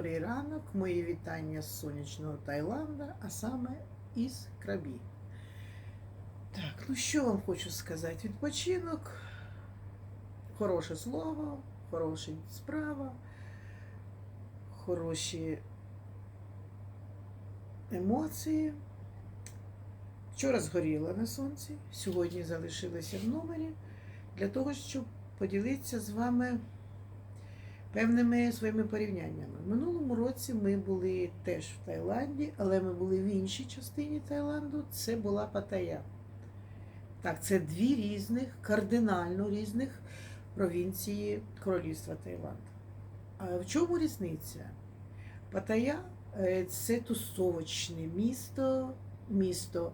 добрий ранок. Мої вітання з сонячного Таїланда, а саме із Крабі. Так, ну що вам хочу сказати? Відпочинок, хороше слово, хороша справа, хороші емоції. Вчора згоріла на сонці, сьогодні залишилася в номері для того, щоб поділитися з вами певними своїми порівняннями. В минулому році ми були теж в Таїланді, але ми були в іншій частині Таїланду. Це була Паттайя. Так, це дві різних, кардинально різних провінції Королівства Таїланд. А в чому різниця? Паттайя е, це тусовочне місто, місто,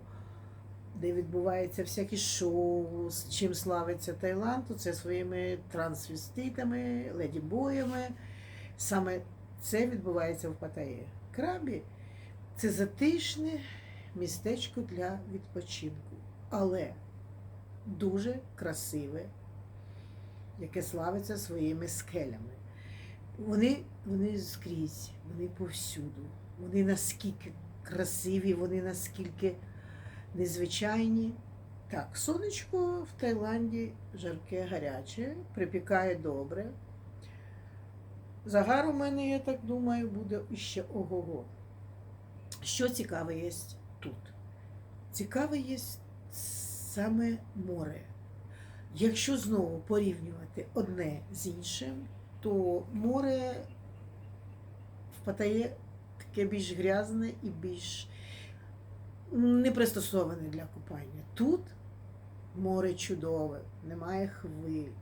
де відбуваються всякі шоу, з чим славиться Таїланд, то це своїми трансвеститами, леді-боями. Саме це відбувається в Паттайі. Крабі це затишне містечко для відпочинку, але дуже красиве, яке славиться своїми скелями. Вони, вони скрізь, вони повсюду. Вони наскільки красиві, вони наскільки незвичайні. Так, сонечко в Таїланді жарке, гаряче, припікає добре. Загар у мене, я так думаю, буде іще ого-го. Що цікаве є тут? Цікаве є саме море. Якщо знову порівнювати одне з іншим, то море в Паттайі таке більш грязне і більш не пристосоване для купання. Тут море чудове, немає хвиль,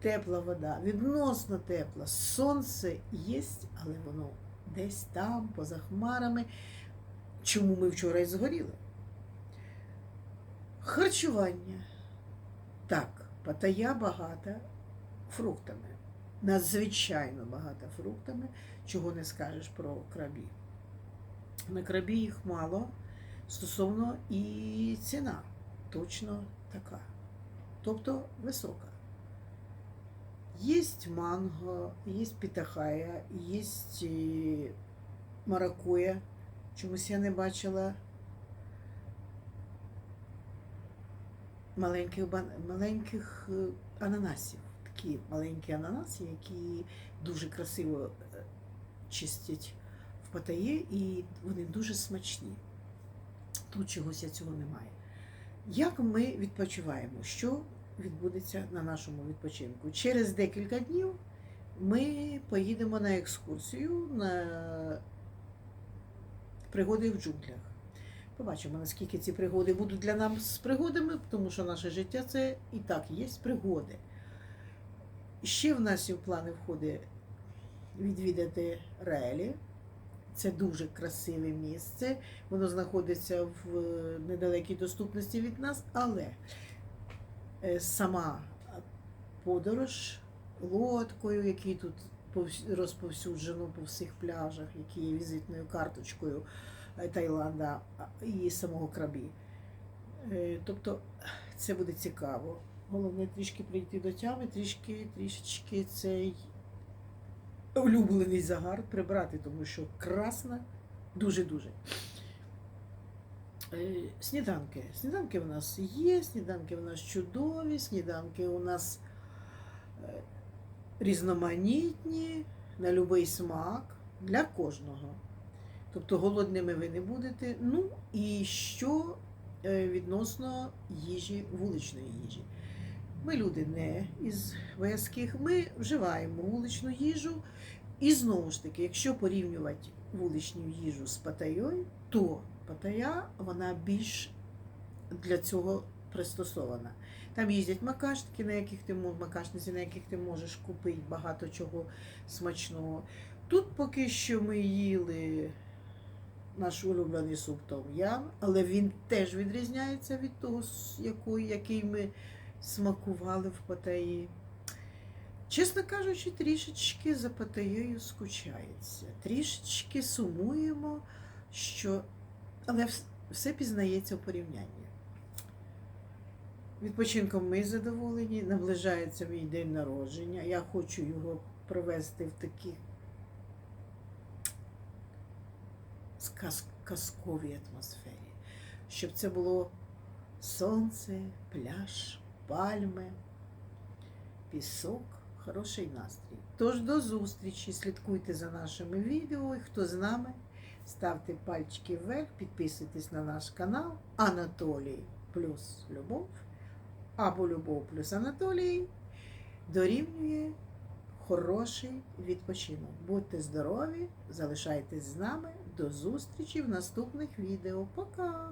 тепла вода, відносно тепла. Сонце є, але воно десь там, поза хмарами. Чому ми вчора і згоріли? Харчування. Так, Паттайя багата фруктами. Надзвичайно багата фруктами, чого не скажеш про крабі. На крабі їх мало. Стосовно і ціна точно така, тобто висока. Є манго, є пітахая, є маракуя. Чомусь я не бачила маленьких, маленьких е, ананасів. Такі маленькі ананаси, які дуже красиво е, чистять в Паттайі, і вони дуже смачні. Тут чогось я цього немає. Як ми відпочиваємо? Що відбудеться на нашому відпочинку? Через декілька днів ми поїдемо на екскурсію на пригоди в джунглях. Побачимо, наскільки ці пригоди будуть для нас з пригодами, тому що наше життя це і так є пригоди. Ще в нас в плани входить відвідати Релі. Це дуже красиве місце. Воно знаходиться в е, недалекій доступності від нас, але е, сама подорож лодкою, який тут розповсюджено по всіх пляжах, які є візитною карточкою е, Таїланда і самого крабі. Тобто це буде цікаво. Головне трішки прийти до тями, трішки, трішечки цей улюблений загар прибрати, тому що красна дуже-дуже. Е, Сніданки. Сніданки у нас є, сніданки у нас чудові, сніданки у нас е, різноманітні, на будь-який смак для кожного. Тобто голодними ви не будете. Ну і що е, відносно їжі, вуличної їжі. Ми люди не із в'язких, ми вживаємо вуличну їжу. І знову ж таки, якщо порівнювати вуличну їжу з паттайою, то паттайя вона більш для цього пристосована. Там їздять макашники, на яких ти макашниці, на яких ти можеш купити багато чого смачного. Тут поки що ми їли наш улюблений суп том ям, але він теж відрізняється від того, який ми смакували в Паттайі. Чесно кажучи, трішечки за Паттайєю скучається. Трішечки сумуємо, що... але все пізнається в порівнянні. Відпочинком ми задоволені, наближається мій день народження. Я хочу його провести в сказ- казковій атмосфері, щоб це було сонце, пляж, пальми, пісок, хороший настрій. Тож до зустрічі, слідкуйте за нашими відео, і хто з нами, ставте пальчики вверх, підписуйтесь на наш канал Анатолій плюс Любов або Любов плюс Анатолій дорівнює хороший відпочинок. Будьте здорові, залишайтесь з нами. До зустрічі в наступних відео. Пока!